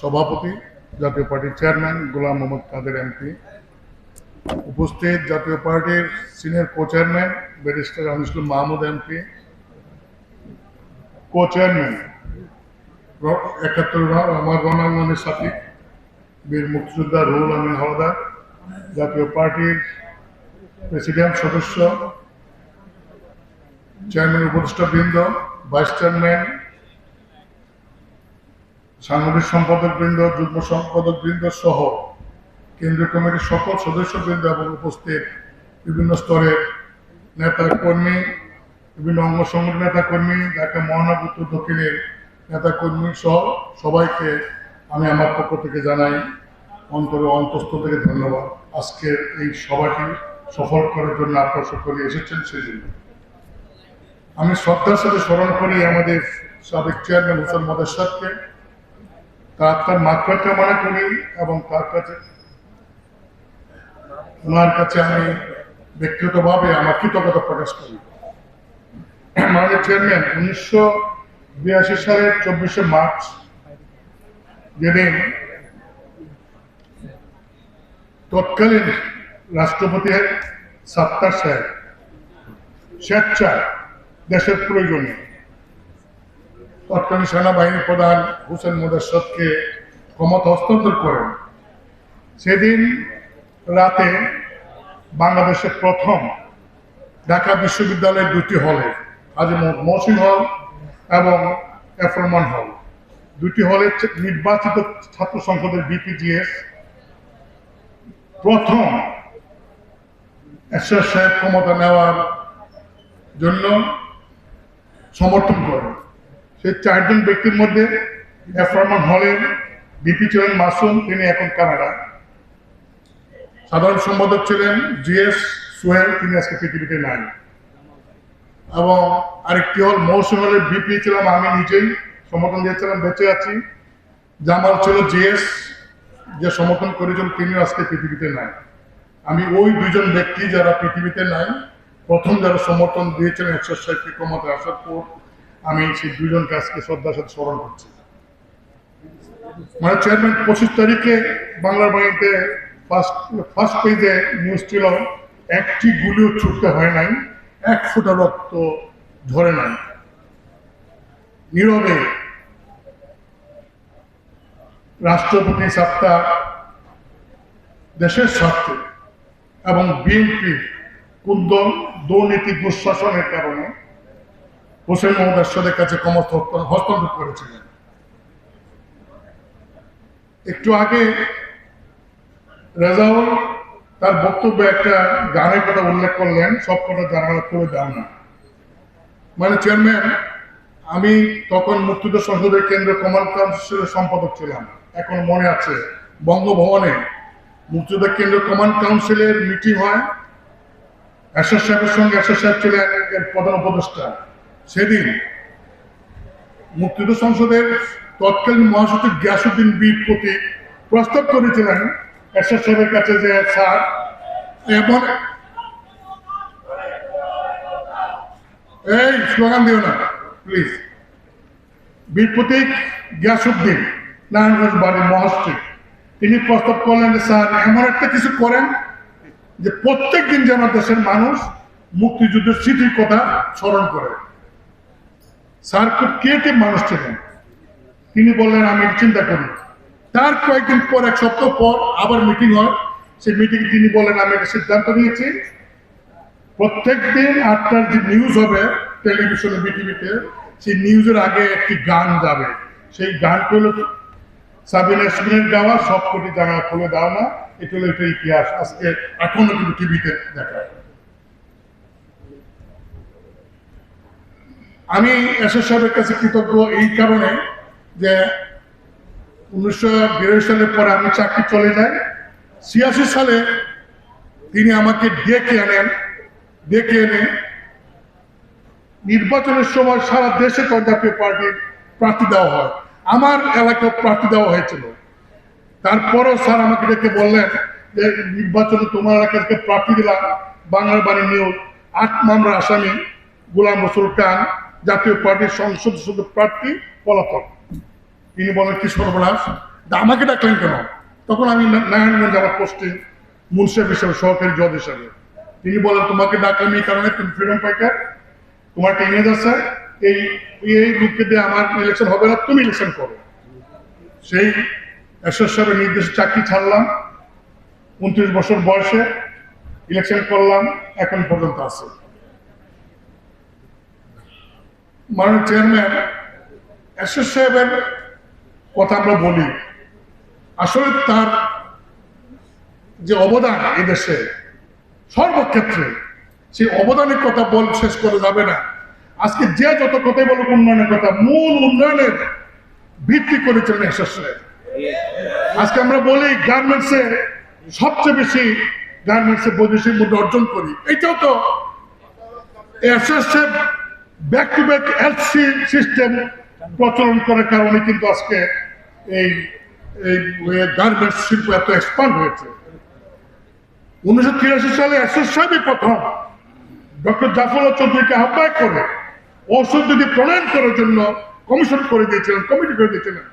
সভাপতি, জাতীয় পার্টির চেয়ারম্যান গোলাম মোহাম্মদ কাদের এমপি। উপস্থিত জাতীয় পার্টির senior co chairman barrister Anisul Mahmud MP. Co chairman একাত্তর আমার রণাঙ্গনের সাথী, বীর মুক্তিযোদ্ধা রুহুল আমিন হাওলাদার। জাতীয় পার্টির প্রেসিডেন্ট সদস্য, চেয়ারম্যান উপদেষ্টা বৃন্দ, ভাইস চেয়ারম্যান সাংগঠনিক সম্পাদক বৃন্দ, যুগ্ম সম্পাদক বৃন্দ সহ কেন্দ্রীয় কমিটির সকল সদস্য বৃন্দ এবং উপস্থিত বিভিন্ন স্তরের নেতা কর্মী, বিভিন্ন অঙ্গ সংগঠন নেতা কর্মী, ঢাকা মহানগর দক্ষিণের নেতা কর্মী সহ সবাইকে আমি আমার পক্ষ থেকে জানাই অন্তরে অন্তস্থ থেকে ধন্যবাদ। আজকের এই সভাটি সফল করার জন্য আপনারা সকলে এসেছেন সেই জন্য। আমি শ্রদ্ধার সাথে স্মরণ করি আমাদের সাবেক চেয়ারম্যান হোসেন মদেশ্বরকে তার তার মাত্রা কামনা করি এবং তার কাছে? ওনার কাছে আমি ব্যক্তিগতভাবে আমার কৃতজ্ঞতা প্রকাশ করি। মাননীয় চেয়ারম্যান, উনিশশো বিরাশি সালের চব্বিশে মার্চ যেদিন তৎকালীন রাষ্ট্রপতি সাত্তার সাহেব, স্বেচ্ছায় দেশের প্রয়োজনে তৎকালীন সেনাবাহিনী প্রধান হুসেন মোদাসকে ক্ষমতা হস্তান্তর করেন। সেদিন রাতে বাংলাদেশের প্রথম ঢাকা বিশ্ববিদ্যালয়ের দুটি হলে, আজ মহসিন হল এবং এফরমান হল। দুটি হলে নির্বাচিত ছাত্র সংসদের বিপিজিএস প্রথম এরশাদ সাহেব ক্ষমতা নেওয়ার জন্য সমর্থন করেন। সেই চারজন ব্যক্তির মধ্যে এফরমান হলের বিপি ছিলেন মাসুম, তিনি এখন কানাডা। সাধারণ সম্পাদক ছিলেন জিএস সোহেল, তিনি আজকে পৃথিবীতে নাই। এবং আরেকটি হল মৌসুম হলের বিপি ছিলাম আমি নিজেই, সমর্থন দিয়েছিলাম, বেঁচে আছি। জামাল ছিল জিএস, যে সমর্থন করেছেন তিনিও আজকে পৃথিবীতে নাই। আমি ওই দুজন ব্যক্তি যারা পৃথিবীতে নাই, প্রথম যারা সমর্থন দিয়েছিলেন একশো সাহেবকে ক্ষমতা আসার পর আমি সেই দুজনকে আজকে শ্রদ্ধার সাথে স্মরণ করছি। মানে চেয়ারম্যান পঁচিশ তারিখে বাংলার বাড়িতে ফার্স্ট পেজে নিউজ ছিল, একটি গুলিও ছুটতে হয় নাই, এক ফোঁটা রক্ত ঝরে নাই। নীরবে রাষ্ট্রপতি সত্তা দেশের স্বার্থে এবং বিএনপির কুন্দন দুর্নীতি দুঃশাসনের কারণে হোসেন মোহাম্মদ কাছে ক্ষমতা হস্তান্তর করেছিলেন। একটু আগে রেজাউল তার বক্তব্যে একটা গানের কথা উল্লেখ করলেন, সব কথা জানালা করে দাও না। মানে চেয়ারম্যান, আমি তখন মুক্তিযুদ্ধ সংসদের কেন্দ্রীয় কমান্ড কাউন্সিলের সম্পাদক ছিলাম। এখন মনে আছে, বঙ্গভবনে মুক্তিযুদ্ধ কেন্দ্রীয় কমান্ড কাউন্সিলের মিটিং হয়। এরশাদ সাহেবের সঙ্গে এরশাদ সাহেব ছিলেন প্রধান উপদেষ্টা। সেদিন মুক্তিযুদ্ধ সংসদের তৎকালীন মহাসচিব গিয়াসুদ্দিন বীর প্রতি প্রস্তাব করেছিলেন এরশাদ কাছে যে, স্যার এমন এই স্লোগান দিও না, প্লিজ। বীর প্রতীক গিয়াসুদ্দিন নারায়ণগঞ্জ বাড়ির মহাসচিব, তিনি প্রস্তাব করলেন যে, স্যার, এমন একটা কিছু করেন যে প্রত্যেক দিন যেন দেশের মানুষ মুক্তিযুদ্ধের স্মৃতির কথা স্মরণ করে। স্যার ক্রিয়েটিভ মানুষ ছিলেন তিনি বললেন, আমি চিন্তা করি তার কয়েকদিন পর, এক সপ্তাহ পর আবার মিটিং হয়। সেই মিটিং তিনি বলেন আমি একটা সিদ্ধান্ত নিয়েছি। প্রত্যেক দিন আটটার যে নিউজ হবে টেলিভিশনে বিটিভিতে সেই নিউজের আগে একটি গান যাবে। সেই গানটি হলো, সাবিনা ইয়াসমিনের গাওয়া সব কোটি জায়গা খুলে দাও না। এটা হলো একটা ইতিহাস। আজকে এখনও কিন্তু টিভিতে দেখা আমি এসএস সাহেবের কাছে কৃতজ্ঞ এই কারণে যে উনিশশো বিরাশি সালের পরে আমি চাকরি চলে যাই। ছিয়াশি সালে তিনি আমাকে ডেকে আনেন, ডেকে এনে নির্বাচনের সময় সারা দেশে জাতীয় পার্টির প্রার্থী দেওয়া হয়? আমার এলাকায় প্রার্থী দেওয়া হয়েছিল। তারপরেও স্যার আমাকে ডেকে বললেন যে, নির্বাচনে তোমার এলাকাকে প্রার্থী দিলাম, বাংলার বাণী নিউজ, আট মামলার আসামি, গোলাম রসুল খান জাতীয় পার্টির সংসদ সদস্য প্রার্থী, পলাতক। তিনি বলেন, কি সর্বনাশ? আমাকে ডাকলেন কেন? তখন আমি নারায়ণগঞ্জ আমার পোস্টে মুন্সেফ হিসেবে, সহকারী জজ হিসেবে। তিনি বলেন, তোমাকে ডাকলাম এই কারণে তুমি ফ্রিডম ফাইটার তোমার একটা ইমেজ আছে এই এই লোককে দিয়ে আমার ইলেকশন হবে না, তুমি ইলেকশন করো। সেই এসএস সাহেবের নির্দেশে চাকরি ছাড়লাম। উনত্রিশ বছর বয়সে ইলেকশন করলাম, এখন পর্যন্ত আছে। মাননীয় চেয়ারম্যান এসএস সাহেবের কথা আমরা বলি। আসলে তার যে অবদান এদেশে সর্বক্ষেত্রে, সেই অবদানের কথা বল শেষ করে যাবে না। আজকে যে যত কথাই বলুক উন্নয়নের কথা, মূল উন্নয়নের ভিত্তি করেছিলেন এসএস সাহেব। আজকে আমরা বলি গার্মেন্টসে সবচেয়ে বেশি গার্মেন্টসে বৈদেশিক মুদ্রা অর্জন করি। এইটাও তো SSF back to back LC system প্রচলন করার কারণে কিন্তু আজকে এই এই গার্মেন্টস শিল্প এত এক্সপান্ড হয়েছে। উনিশশো তিরাশি সালে এসএসএফই প্রথম ডক্টর জাফরুল্লাহ চৌধুরীকে আহ্বায়ক করে ঔষধ যদি প্রণয়ন করার জন্য কমিশন করে দিয়েছিলেন কমিটি করে দিয়েছিলেন,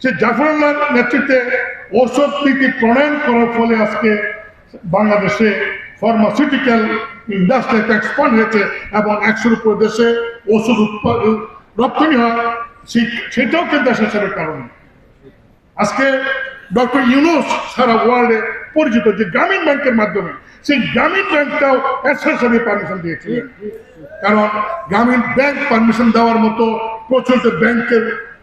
সে জাফরুল্লাহর নেতৃত্বে ঔষধ নীতি প্রণয়ন করার ফলে আজকে বাংলাদেশে ফার্মাসিউটিক্যাল ইন্ডাস্ট্রি এক্সপান্ড হয়েছে এবং একশোর উপর দেশে ওষুধ উৎপাদন রপ্তানি হয়। সেই- সেটাও কিন্তু এসেছে কারণে। আজকে ডক্টর ইউনুস সারা ওয়ার্ল্ডে পরিচিত যে গ্রামীণ ব্যাংকের মাধ্যমে, সেই গ্রামীণ ব্যাংকটাও এসএসএবি পারমিশন দিয়েছিলেন। কারণ গ্রামীণ ব্যাংক পারমিশন দেওয়ার মতো প্রচলিত ব্যাংকের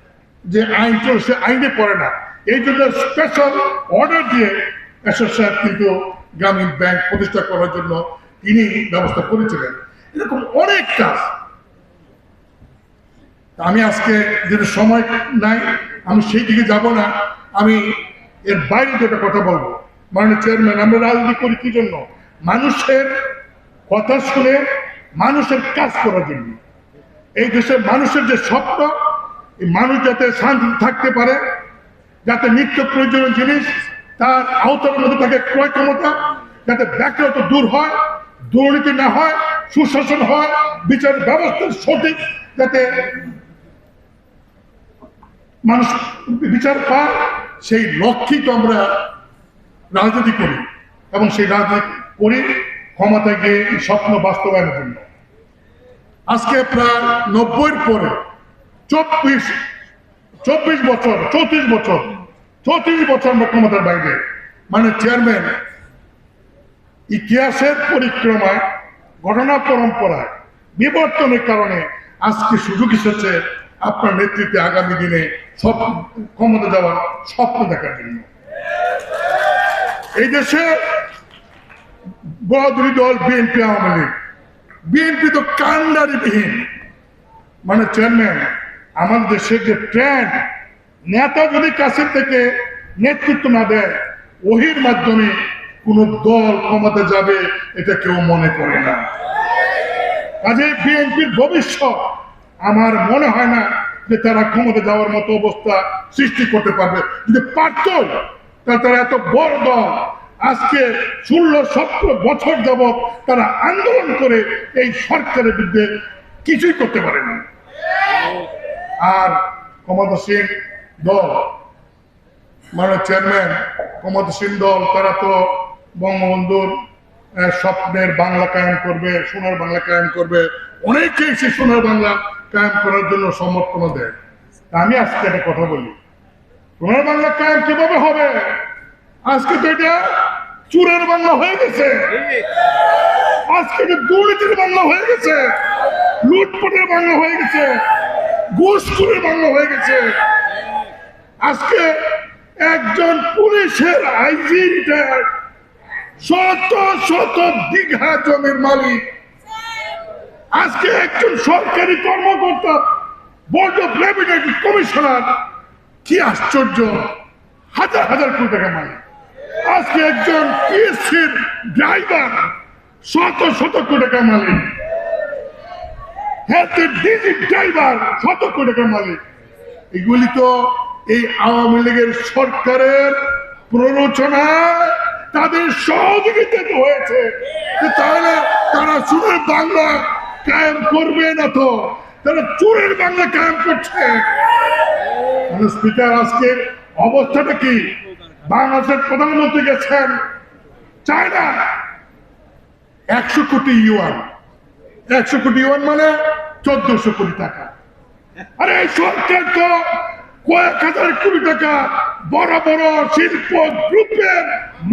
যে আইন ছিল, সে আইনে পড়ে না। এই জন্য স্পেশাল অর্ডার দিয়ে এসএসএফ কিন্তু গ্রামীণ ব্যাংক প্রতিষ্ঠা করার জন্য তিনি ব্যবস্থা করেছিলেন। এরকম অনেক কাজ। আমি আজকে যেটা সময় নাই, আমি সেই দিকে যাব না। আমি এর বাইরে যেটা কথা বলব, মাননীয় চেয়ারম্যান, আমরা রাজনীতি করি কি জন্য? মানুষের কথা শুনে মানুষের কাজ করার জন্য। এই দেশের মানুষের যে স্বপ্ন, এই মানুষ যাতে শান্তি থাকতে পারে, যাতে নিত্য প্রয়োজনীয় জিনিস, তার আওতার মধ্যে থাকে ক্রয় ক্ষমতা, যাতে ব্যাকরত দূর হয় দুর্নীতি না হয়, সুশাসন হয়, বিচার ব্যবস্থা সঠিক যাতে মানুষ বিচার পায়, সেই লক্ষ্যেই তো আমরা রাজনীতি করি। এবং সেই রাজনীতি করি ক্ষমতায় গিয়ে স্বপ্ন বাস্তবায়নের জন্য। আজকে প্রায় নব্বইয়ের পরে চব্বিশ চব্বিশ বছর, চৌত্রিশ বছর চৌত্রিশ বছর আমরা ক্ষমতার বাইরে। মানে চেয়ারম্যান ইতিহাসের পরিক্রমায়, ঘটনা পরম্পরায় বিবর্তনের কারণে আজকে সুযোগ এসেছে আপনার নেতৃত্বে আগামী দিনে সব ক্ষমতা যাওয়ার স্বপ্ন দেখার জন্য। এই দেশে বড় দল, বিএনপি, আওয়ামী লীগ। বিএনপি তো কান্ডারিবিহীন মানে চেয়ারম্যান, আমাদের দেশের যে ট্রেন্ড নেতা যদি কাছের থেকে নেতৃত্ব না দেয়, ওহির মাধ্যমে কোন দল ক্ষমতা যাবে, এটা কেউ মনে করে না। কাজে বিএনপির ভবিষ্যৎ, আমার মনে হয় না যে তারা ক্ষমতা যাওয়ার মতো অবস্থা সৃষ্টি করতে পারবে। যদি পারত, তাহলে তারা এত বড় দল, আজকে ষোলো সতেরো বছর যাবৎ তারা আন্দোলন করে এই সরকারের বিরুদ্ধে কিছুই করতে পারে না আর ক্ষমতাসীন দল মানে চেয়ারম্যান, ক্ষমতাসীন দল, তারা তো বঙ্গবন্ধুর স্বপ্নের বাংলা কায়েম করবে, সোনার বাংলা কায়েম করবে। অনেকেই সেই সোনার বাংলা কায়েম করার জন্য সমর্থন দেয়। আমি আজকে একটা কথা বলি। সোনার বাংলা কায়েম কীভাবে হবে? আজকে তো এটা চুরের বাংলা হয়ে গেছে। আজকে এটা দুর্নীতির বাংলা হয়ে গেছে। লুটপাটের বাংলা হয়ে গেছে। ঘুষখুরের বাংলা হয়ে গেছে। আজকে একজন পুলিশের আইজি রিটায়ার্ড শত শত বিঘা জমির মালিক। আজকে একজন সরকারি কর্মকর্তা, বোর্ড অফ রেভিনিউ কমিশনার। কি আশ্চর্য, হাজার হাজার কোটি টাকা মালিক। আজকে একজন পিএসসির ড্রাইভার, শত শত কোটি টাকা মালিক। হেলথের ডিজি ড্রাইভার, শত কোটি টাকা মালিক। এগুলি তো এই আওয়ামী লীগের সরকারের প্ররোচনায় তাদের সহযোগিতা হয়েছে। তাহলে তারা সুরের বাংলা কায়েম করবে না তো? তারা চোরের বাংলা কায়েম করছে। স্পিকার আজকে অবস্থাটা কি? বাংলাদেশের প্রধানমন্ত্রী গেছেন চায়না। একশো কোটি ইউয়ান। একশো কোটি ইউয়ান মানে চোদ্দশো কোটি টাকা। আরে সরকার তো কয়েক হাজার কোটি টাকা বড় বড় শিল্প গ্রুপের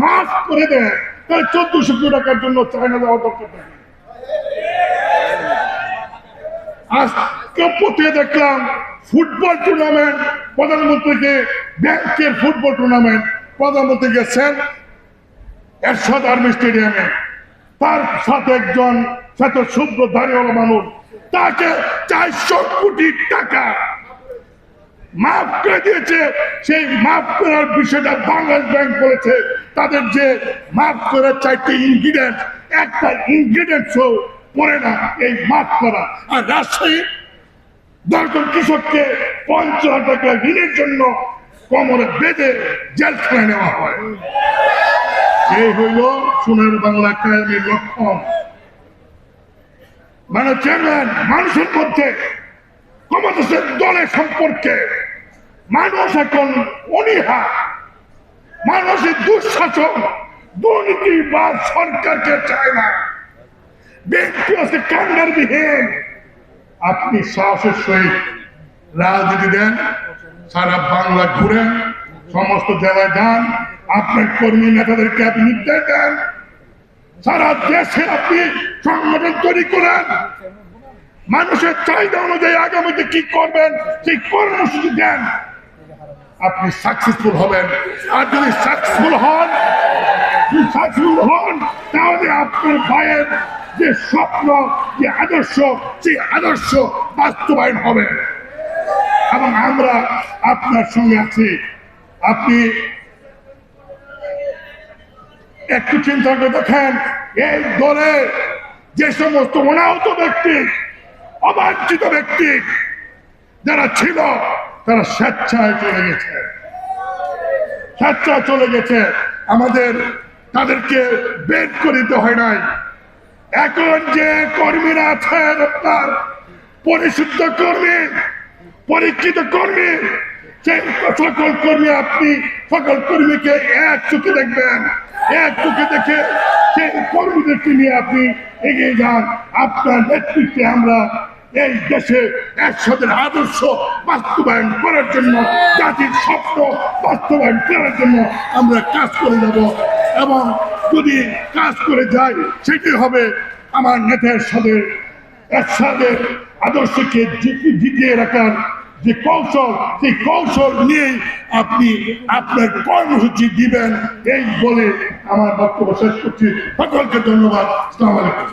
মাফ করে দেয়। তাহলে চোদ্দশো কোটি টাকার জন্য চায়না দেওয়া দরকার। আজকে পথে দেখলাম ফুটবল টুর্নামেন্ট, প্রধানমন্ত্রীকে ব্যাংকের ফুটবল টুর্নামেন্ট প্রধানমন্ত্রী গেছেন এরশাদ আর্মি স্টেডিয়ামে। তার সাথে একজন, সাথে শুভ্র দাঁড়িয়ে মানুষ। তাকে চারশো কোটি টাকা মাফ করে দিয়েছে। সেই মাফ করার বিষয়টা বাংলাদেশ ব্যাংক বলেছে। তাদের যে মাফ করার চারটি ইনগ্রিডিয়েন্ট একটা ইনগ্রিডিয়েন্টসও পড়ে না এই মাফ করা। আর রাজশাহী দশজন কৃষককে পঞ্চাশ হাজার টাকা ঋণের জন্য কোমরে বেঁধে জেল জেলখানায় নেওয়া হয়। এই হইল সোনার বাংলা কায়েমের লক্ষণ। মানে চেয়ারম্যান মানুষের মধ্যে ক্ষমতাসীন দলের সম্পর্কে মানুষ এখন অনীহা। মানুষের দুঃশাসন, দুর্নীতি বা সরকারকে চায় না। ব্যক্তি আছে কান্ডার বিহীন আপনি সাহসের সহিত রাজনীতি দেন, সারা বাংলা ঘুরেন সমস্ত জেলায় যান, আপনার কর্মী নেতাদেরকে আপনি নির্দেশ দেন। সারা দেশে আপনি সংগঠন তৈরি করেন। মানুষের চাহিদা অনুযায়ী আগামীতে কি করবেন, সেই কর্মসূচি দেন। আপনি সাকসেসফুল হবেন। আর যদি সাকসেসফুল হন সাকসেসফুল হন, তাহলে আপনার ভাইয়ের যে স্বপ্ন, যে আদর্শ, সেই আদর্শ বাস্তবায়ন হবে। এবং আমরা আপনার সঙ্গে আছি। আপনি একটু চিন্তা করে দেখেন, এই দলে যে সমস্ত অনাহত ব্যক্তি অবাঞ্ছিত ব্যক্তি যারা ছিল, তারা স্বেচ্ছায় চলে গেছে। স্বেচ্ছায় চলে গেছে। আমাদের, তাদেরকে বের করে দিতে হয় নাই। এখন যে কর্মীরা আছেন আপনার পরিশুদ্ধ কর্মী, পরীক্ষিত কর্মী, সেই সকল কর্মী আপনি, সকল কর্মীকে এক চোখে দেখবেন। এক চোখে দেখে সেই কর্মীদেরকে নিয়ে আপনি এগিয়ে যান। আপনার নেতৃত্বে আমরা এই দেশে একসাথে আদর্শ বাস্তবায়ন করার জন্য, জাতির স্বপ্ন বাস্তবায়ন করার জন্য আমরা কাজ করে যাব। এবং যদি কাজ করে যাই সেটি হবে আমার নেতার সাথে একসাথে আদর্শকে জিতিয়ে রাখার যে কৌশল, সেই কৌশল নিয়েই আপনি আপনার কর্মসূচি দিবেন এই বলে আমার বক্তব্য শেষ করছি। সকলকে ধন্যবাদ। আসসালামু আলাইকুম।